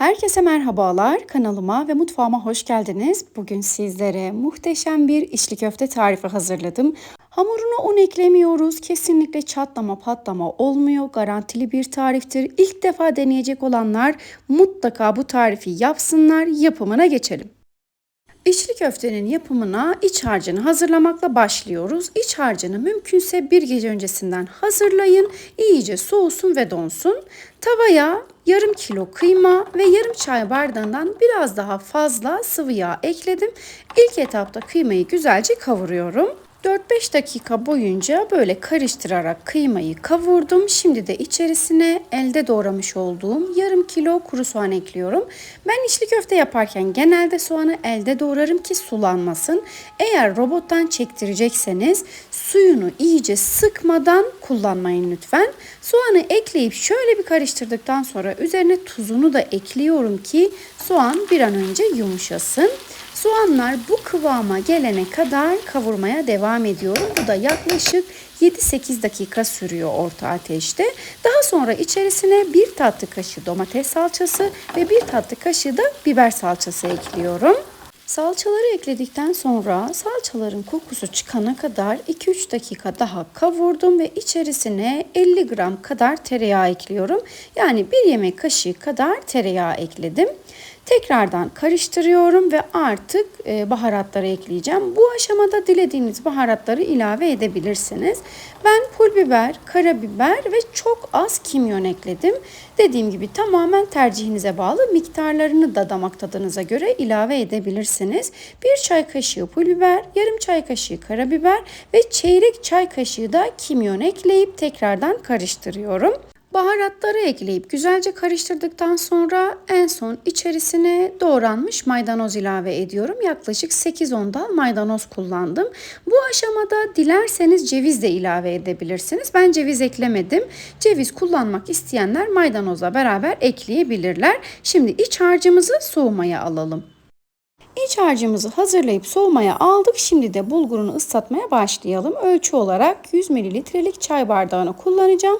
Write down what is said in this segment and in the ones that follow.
Herkese merhabalar. Kanalıma ve mutfağıma hoş geldiniz. Bugün sizlere muhteşem bir içli köfte tarifi hazırladım. Hamuruna un eklemiyoruz. Kesinlikle çatlama patlama olmuyor. Garantili bir tariftir. İlk defa deneyecek olanlar mutlaka bu tarifi yapsınlar. Yapımına geçelim. İçli köftenin yapımına iç harcını hazırlamakla başlıyoruz. İç harcını mümkünse bir gece öncesinden hazırlayın. İyice soğusun ve donsun. Tavaya yarım kilo kıyma ve yarım çay bardağından biraz daha fazla sıvı yağ ekledim. İlk etapta kıymayı güzelce kavuruyorum. 4-5 dakika boyunca böyle karıştırarak kıymayı kavurdum. Şimdi de içerisine elde doğramış olduğum yarım kilo kuru soğan ekliyorum. Ben içli köfte yaparken genelde soğanı elde doğrarım ki sulanmasın. Eğer robottan çektirecekseniz suyunu iyice sıkmadan kullanmayın lütfen. Soğanı ekleyip şöyle bir karıştırdıktan sonra üzerine tuzunu da ekliyorum ki soğan bir an önce yumuşasın. Soğanlar bu kıvama gelene kadar kavurmaya devam ediyorum. Bu da yaklaşık 7-8 dakika sürüyor orta ateşte. Daha sonra içerisine bir tatlı kaşığı domates salçası ve bir tatlı kaşığı da biber salçası ekliyorum. Salçaları ekledikten sonra salçaların kokusu çıkana kadar 2-3 dakika daha kavurdum ve içerisine 50 gram kadar tereyağı ekliyorum. Yani bir yemek kaşığı kadar tereyağı ekledim. Tekrardan karıştırıyorum ve artık e, baharatları ekleyeceğim. Bu aşamada dilediğiniz baharatları ilave edebilirsiniz. Ben pul biber, karabiber ve çok az kimyon ekledim. Dediğim gibi tamamen tercihinize bağlı. Miktarlarını da damak tadınıza göre ilave edebilirsiniz. Bir çay kaşığı pul biber, yarım çay kaşığı karabiber ve çeyrek çay kaşığı da kimyon ekleyip tekrardan karıştırıyorum. Baharatları ekleyip güzelce karıştırdıktan sonra en son içerisine doğranmış maydanoz ilave ediyorum. Yaklaşık 8-10 dal maydanoz kullandım. Bu aşamada dilerseniz ceviz de ilave edebilirsiniz. Ben ceviz eklemedim. Ceviz kullanmak isteyenler maydanozla beraber ekleyebilirler. Şimdi iç harcımızı soğumaya alalım. İç harcımızı hazırlayıp soğumaya aldık. Şimdi de bulgurunu ıslatmaya başlayalım. Ölçü olarak 100 mililitrelik çay bardağını kullanacağım.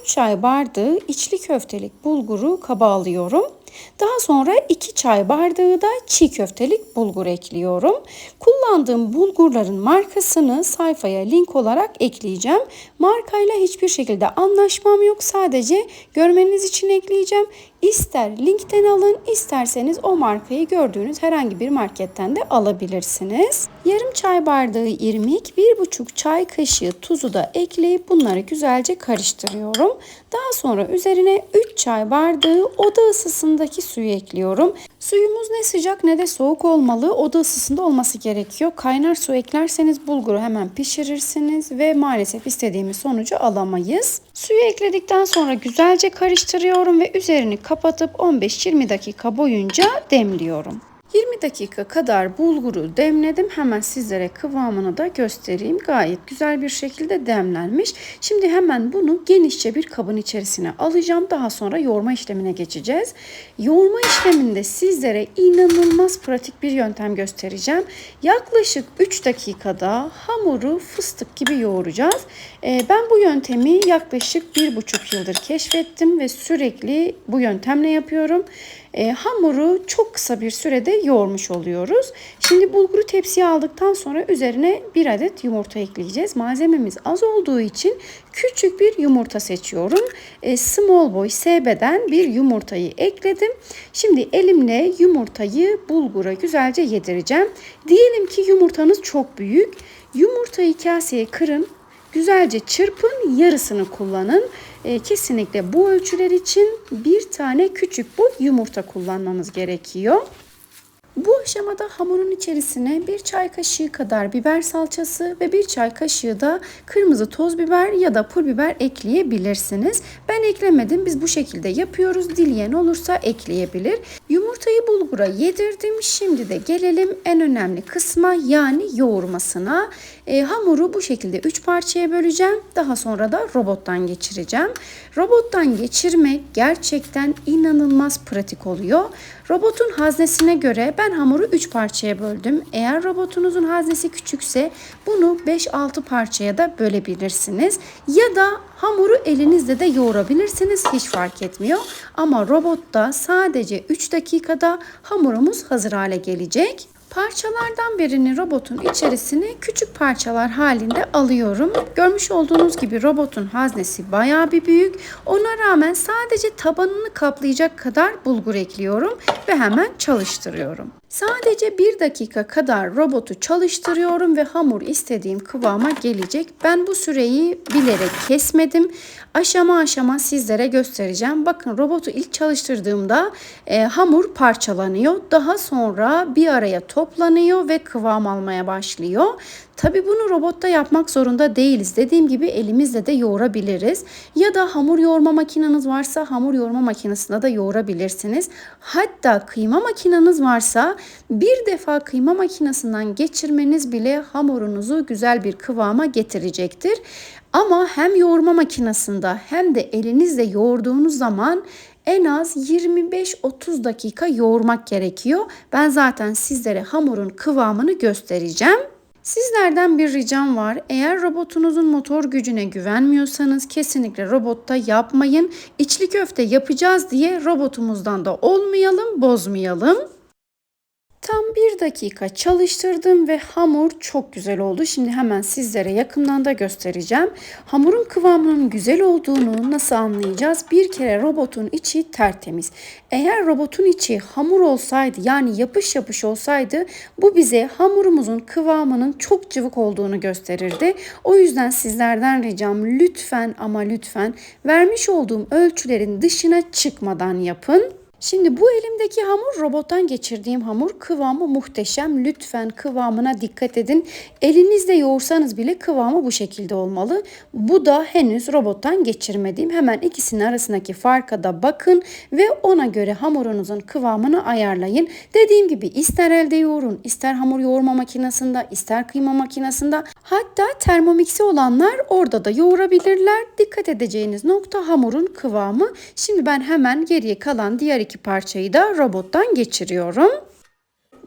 3 çay bardağı içli köftelik bulguru kaba alıyorum. Daha sonra 2 çay bardağı da çiğ köftelik bulgur ekliyorum. Kullandığım bulgurların markasını sayfaya link olarak ekleyeceğim. Markayla hiçbir şekilde anlaşmam yok. Sadece görmeniz için ekleyeceğim. İster linkten alın, isterseniz o markayı gördüğünüz herhangi bir marketten de alabilirsiniz. Yarım çay bardağı irmik, 1,5 çay kaşığı tuzu da ekleyip bunları güzelce karıştırıyorum. Daha sonra üzerine 3 çay bardağı oda ısısındaki suyu ekliyorum. Suyumuz ne sıcak ne de soğuk olmalı. Oda ısısında olması gerekiyor. Kaynar su eklerseniz bulguru hemen pişirirsiniz ve maalesef istediğimiz sonucu alamayız. Suyu ekledikten sonra güzelce karıştırıyorum ve üzerini kapatıp 15-20 dakika boyunca demliyorum. 20 dakika kadar bulguru demledim. Hemen sizlere kıvamını da göstereyim. Gayet güzel bir şekilde demlenmiş. Şimdi hemen bunu genişçe bir kabın içerisine alacağım. Daha sonra yoğurma işlemine geçeceğiz. Yoğurma işleminde sizlere inanılmaz pratik bir yöntem göstereceğim. Yaklaşık 3 dakikada hamuru fıstık gibi yoğuracağız. Ee, ben bu yöntemi yaklaşık 1,5 yıldır keşfettim ve sürekli bu yöntemle yapıyorum. E, hamuru çok kısa bir sürede yoğurmuş oluyoruz. Şimdi bulguru tepsiye aldıktan sonra üzerine bir adet yumurta ekleyeceğiz. Malzememiz az olduğu için küçük bir yumurta seçiyorum. E, small boy SB'den bir yumurtayı ekledim. Şimdi elimle yumurtayı bulgura güzelce yedireceğim. Diyelim ki yumurtanız çok büyük. Yumurtayı kaseye kırın. Güzelce çırpın, yarısını kullanın. E, kesinlikle bu ölçüler için bir tane küçük boy yumurta kullanmanız gerekiyor. Bu aşamada hamurun içerisine bir çay kaşığı kadar biber salçası ve bir çay kaşığı da kırmızı toz biber ya da pul biber ekleyebilirsiniz. Ben eklemedim. Biz bu şekilde yapıyoruz. Dileyen olursa ekleyebilir. Yumurtayı bulgura yedirdim. Şimdi de gelelim en önemli kısma yani yoğurmasına. E, hamuru bu şekilde 3 parçaya böleceğim. Daha sonra da robottan geçireceğim. Robottan geçirmek gerçekten inanılmaz pratik oluyor. Robotun haznesine göre ben hamuru 3 parçaya böldüm. Eğer robotunuzun haznesi küçükse bunu 5-6 parçaya da bölebilirsiniz. Ya da hamuru elinizle de yoğurabilirsiniz hiç fark etmiyor. Ama robotta sadece 3 dakikada hamurumuz hazır hale gelecek. Parçalardan birini robotun içerisine küçük parçalar halinde alıyorum. Görmüş olduğunuz gibi robotun haznesi bayağı bir büyük. Ona rağmen sadece tabanını kaplayacak kadar bulgur ekliyorum ve hemen çalıştırıyorum. Sadece bir dakika kadar robotu çalıştırıyorum ve hamur istediğim kıvama gelecek. Ben bu süreyi bilerek kesmedim. Aşama aşama sizlere göstereceğim. Bakın robotu ilk çalıştırdığımda e, hamur parçalanıyor. Daha sonra bir araya toplanıyor ve kıvam almaya başlıyor. Tabi bunu robotta yapmak zorunda değiliz. Dediğim gibi elimizle de yoğurabiliriz. Ya da hamur yoğurma makineniz varsa hamur yoğurma makinesinde de yoğurabilirsiniz. Hatta kıyma makineniz varsa bir defa kıyma makinesinden geçirmeniz bile hamurunuzu güzel bir kıvama getirecektir. Ama hem yoğurma makinesinde hem de elinizle yoğurduğunuz zaman en az 25-30 dakika yoğurmak gerekiyor. Ben zaten sizlere hamurun kıvamını göstereceğim. Sizlerden bir ricam var. Eğer robotunuzun motor gücüne güvenmiyorsanız kesinlikle robotta yapmayın. İçli köfte yapacağız diye robotumuzdan da olmayalım, bozmayalım. Tam bir dakika çalıştırdım ve hamur çok güzel oldu. Şimdi hemen sizlere yakından da göstereceğim. Hamurun kıvamının güzel olduğunu nasıl anlayacağız? Bir kere robotun içi tertemiz. Eğer robotun içi hamur olsaydı yani yapış yapış olsaydı bu bize hamurumuzun kıvamının çok cıvık olduğunu gösterirdi. O yüzden sizlerden ricam lütfen ama lütfen vermiş olduğum ölçülerin dışına çıkmadan yapın. Şimdi bu elimdeki hamur robottan geçirdiğim hamur kıvamı muhteşem. Lütfen kıvamına dikkat edin. Elinizle yoğursanız bile kıvamı bu şekilde olmalı. Bu da henüz robottan geçirmediğim. Hemen ikisinin arasındaki farka da bakın ve ona göre hamurunuzun kıvamını ayarlayın. Dediğim gibi ister elde yoğurun, ister hamur yoğurma makinesinde, ister kıyma makinesinde hatta termomiksi olanlar orada da yoğurabilirler. Dikkat edeceğiniz nokta hamurun kıvamı. Şimdi ben hemen geriye kalan diğer iki parçayı da robottan geçiriyorum.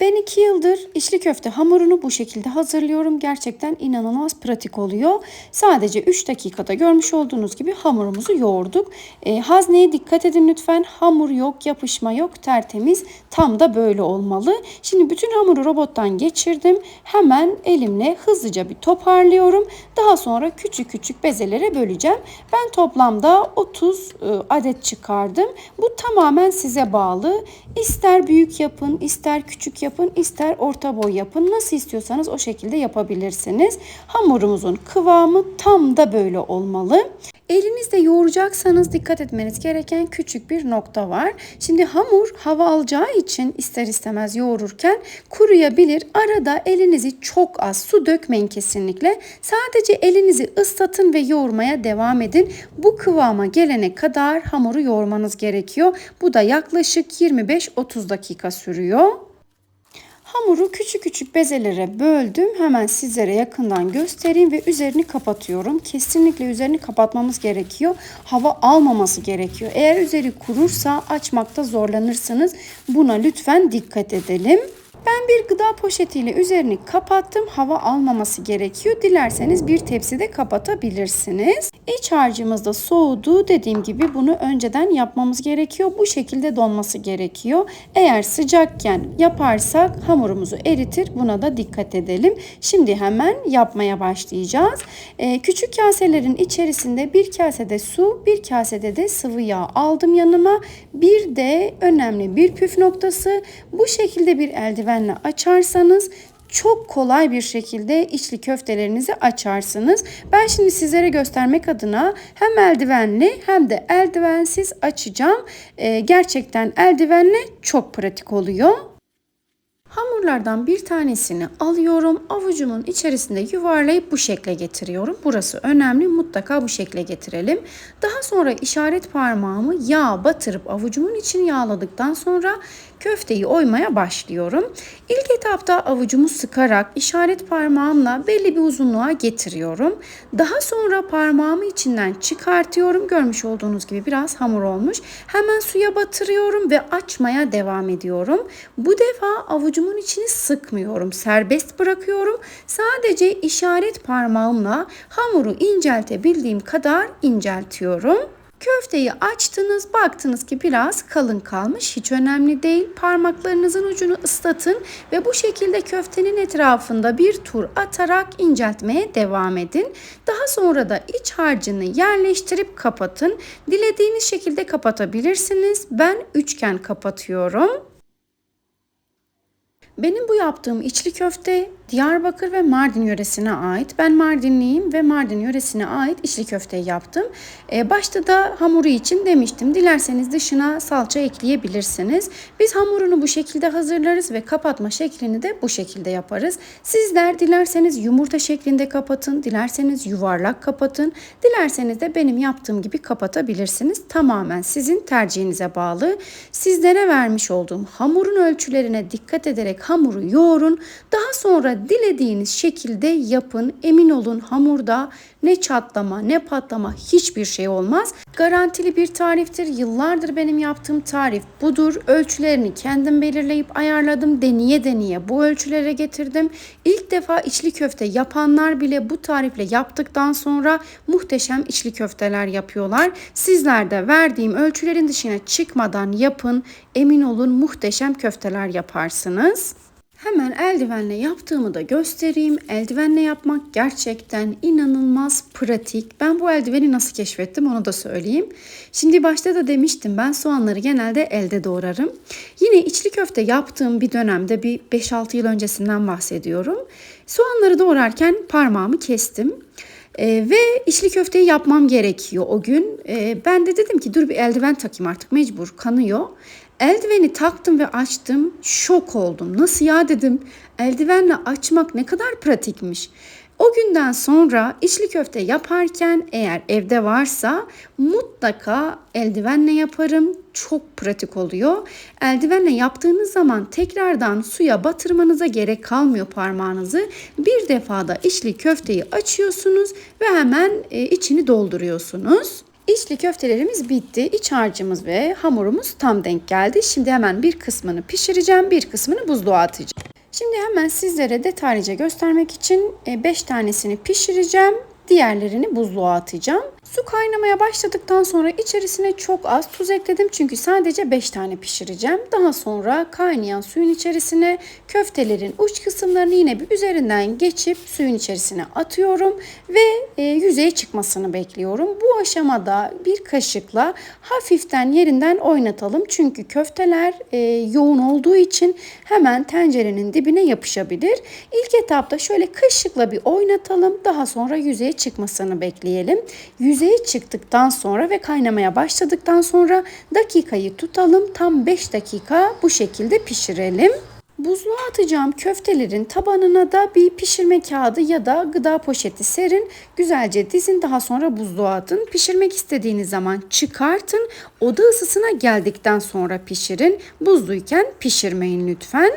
Ben iki yıldır içli köfte hamurunu bu şekilde hazırlıyorum. Gerçekten inanılmaz pratik oluyor. Sadece 3 dakikada görmüş olduğunuz gibi hamurumuzu yoğurduk. E, hazneye dikkat edin lütfen. Hamur yok, yapışma yok, tertemiz. Tam da böyle olmalı. Şimdi bütün hamuru robottan geçirdim. Hemen elimle hızlıca bir toparlıyorum. Daha sonra küçük küçük bezelere böleceğim. Ben toplamda 30 e, adet çıkardım. Bu tamamen size bağlı. İster büyük yapın, ister küçük yapın, ister orta boy yapın. Nasıl istiyorsanız o şekilde yapabilirsiniz. Hamurumuzun kıvamı tam da böyle olmalı. Elinizde yoğuracaksanız dikkat etmeniz gereken küçük bir nokta var. Şimdi hamur hava alacağı için ister istemez yoğururken kuruyabilir. Arada elinizi çok az su dökmeyin kesinlikle. Sadece elinizi ıslatın ve yoğurmaya devam edin. Bu kıvama gelene kadar hamuru yoğurmanız gerekiyor. Bu da yaklaşık 25-30 dakika sürüyor. Hamuru küçük küçük bezelere böldüm. Hemen sizlere yakından göstereyim ve üzerini kapatıyorum. Kesinlikle üzerini kapatmamız gerekiyor. Hava almaması gerekiyor. Eğer üzeri kurursa açmakta zorlanırsınız. Buna lütfen dikkat edelim. Ben bir gıda poşetiyle üzerini kapattım. Hava almaması gerekiyor. Dilerseniz bir tepside kapatabilirsiniz. İç harcımız da soğudu. Dediğim gibi bunu önceden yapmamız gerekiyor. Bu şekilde donması gerekiyor. Eğer sıcakken yaparsak hamurumuzu eritir. Buna da dikkat edelim. Şimdi hemen yapmaya başlayacağız. Ee, küçük kaselerin içerisinde bir kasede su, bir kasede de sıvı yağ aldım yanıma. Bir de önemli bir püf noktası bu şekilde bir eldiven eldivenle açarsanız çok kolay bir şekilde içli köftelerinizi açarsınız. Ben şimdi sizlere göstermek adına hem eldivenli hem de eldivensiz açacağım. Ee, gerçekten eldivenle çok pratik oluyor. Hamur Hamurlardan bir tanesini alıyorum. Avucumun içerisinde yuvarlayıp bu şekle getiriyorum. Burası önemli. Mutlaka bu şekle getirelim. Daha sonra işaret parmağımı yağ batırıp avucumun için yağladıktan sonra köfteyi oymaya başlıyorum. İlk etapta avucumu sıkarak işaret parmağımla belli bir uzunluğa getiriyorum. Daha sonra parmağımı içinden çıkartıyorum. Görmüş olduğunuz gibi biraz hamur olmuş. Hemen suya batırıyorum ve açmaya devam ediyorum. Bu defa avucumun içini sıkmıyorum. Serbest bırakıyorum. Sadece işaret parmağımla hamuru inceltebildiğim kadar inceltiyorum. Köfteyi açtınız, baktınız ki biraz kalın kalmış. Hiç önemli değil. Parmaklarınızın ucunu ıslatın ve bu şekilde köftenin etrafında bir tur atarak inceltmeye devam edin. Daha sonra da iç harcını yerleştirip kapatın. Dilediğiniz şekilde kapatabilirsiniz. Ben üçgen kapatıyorum. Benim bu yaptığım içli köfte Diyarbakır ve Mardin yöresine ait. Ben Mardinliyim ve Mardin yöresine ait içli köfte yaptım. Ee, başta da hamuru için demiştim. Dilerseniz dışına salça ekleyebilirsiniz. Biz hamurunu bu şekilde hazırlarız ve kapatma şeklini de bu şekilde yaparız. Sizler dilerseniz yumurta şeklinde kapatın, dilerseniz yuvarlak kapatın, dilerseniz de benim yaptığım gibi kapatabilirsiniz. Tamamen sizin tercihinize bağlı. Sizlere vermiş olduğum hamurun ölçülerine dikkat ederek hamuru yoğurun. Daha sonra dilediğiniz şekilde yapın. Emin olun hamurda ne çatlama ne patlama hiçbir şey olmaz. Garantili bir tariftir. Yıllardır benim yaptığım tarif budur. Ölçülerini kendim belirleyip ayarladım. Deneye deneye bu ölçülere getirdim. İlk defa içli köfte yapanlar bile bu tarifle yaptıktan sonra muhteşem içli köfteler yapıyorlar. Sizler de verdiğim ölçülerin dışına çıkmadan yapın. Emin olun muhteşem köfteler yaparsınız. Hemen eldivenle yaptığımı da göstereyim. Eldivenle yapmak gerçekten inanılmaz pratik. Ben bu eldiveni nasıl keşfettim onu da söyleyeyim. Şimdi başta da demiştim ben soğanları genelde elde doğrarım. Yine içli köfte yaptığım bir dönemde bir 5-6 yıl öncesinden bahsediyorum. Soğanları doğrarken parmağımı kestim. Ee, ve içli köfteyi yapmam gerekiyor o gün. Ee, ben de dedim ki dur bir eldiven takayım artık mecbur kanıyor. Eldiveni taktım ve açtım. Şok oldum. Nasıl ya dedim. Eldivenle açmak ne kadar pratikmiş. O günden sonra içli köfte yaparken eğer evde varsa mutlaka eldivenle yaparım. Çok pratik oluyor. Eldivenle yaptığınız zaman tekrardan suya batırmanıza gerek kalmıyor parmağınızı. Bir defada içli köfteyi açıyorsunuz ve hemen e, içini dolduruyorsunuz. İçli köftelerimiz bitti. İç harcımız ve hamurumuz tam denk geldi. Şimdi hemen bir kısmını pişireceğim, bir kısmını buzluğa atacağım. Şimdi hemen sizlere detaylıca göstermek için 5 e, tanesini pişireceğim. Diğerlerini buzluğa atacağım. Su kaynamaya başladıktan sonra içerisine çok az tuz ekledim çünkü sadece 5 tane pişireceğim. Daha sonra kaynayan suyun içerisine köftelerin uç kısımlarını yine bir üzerinden geçip suyun içerisine atıyorum ve e, yüzeye çıkmasını bekliyorum. Bu aşamada bir kaşıkla hafiften yerinden oynatalım çünkü köfteler e, yoğun olduğu için hemen tencerenin dibine yapışabilir. İlk etapta şöyle kaşıkla bir oynatalım daha sonra yüzeye çıkmasını bekleyelim. Yüzeye yüzeye çıktıktan sonra ve kaynamaya başladıktan sonra dakikayı tutalım. Tam 5 dakika bu şekilde pişirelim. Buzluğa atacağım köftelerin tabanına da bir pişirme kağıdı ya da gıda poşeti serin. Güzelce dizin daha sonra buzluğa atın. Pişirmek istediğiniz zaman çıkartın. Oda ısısına geldikten sonra pişirin. Buzluyken pişirmeyin lütfen.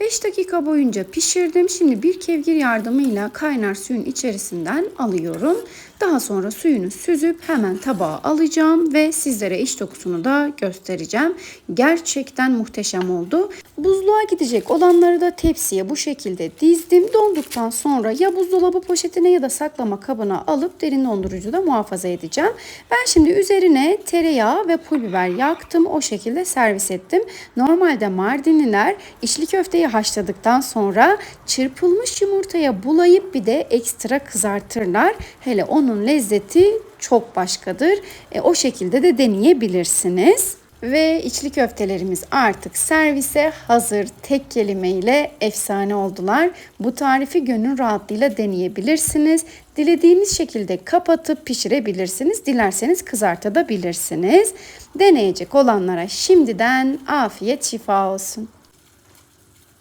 5 dakika boyunca pişirdim. Şimdi bir kevgir yardımıyla kaynar suyun içerisinden alıyorum. Daha sonra suyunu süzüp hemen tabağa alacağım ve sizlere iç dokusunu da göstereceğim. Gerçekten muhteşem oldu. Buzluğa gidecek olanları da tepsiye bu şekilde dizdim. Dolduktan sonra ya buzdolabı poşetine ya da saklama kabına alıp derin dondurucuda muhafaza edeceğim. Ben şimdi üzerine tereyağı ve pul biber yaktım. O şekilde servis ettim. Normalde Mardinliler içli köfteyi haşladıktan sonra çırpılmış yumurtaya bulayıp bir de ekstra kızartırlar. Hele onun lezzeti çok başkadır. E, o şekilde de deneyebilirsiniz. Ve içli köftelerimiz artık servise hazır. Tek kelimeyle efsane oldular. Bu tarifi gönül rahatlığıyla deneyebilirsiniz. Dilediğiniz şekilde kapatıp pişirebilirsiniz. Dilerseniz kızartabilirsiniz. Deneyecek olanlara şimdiden afiyet şifa olsun.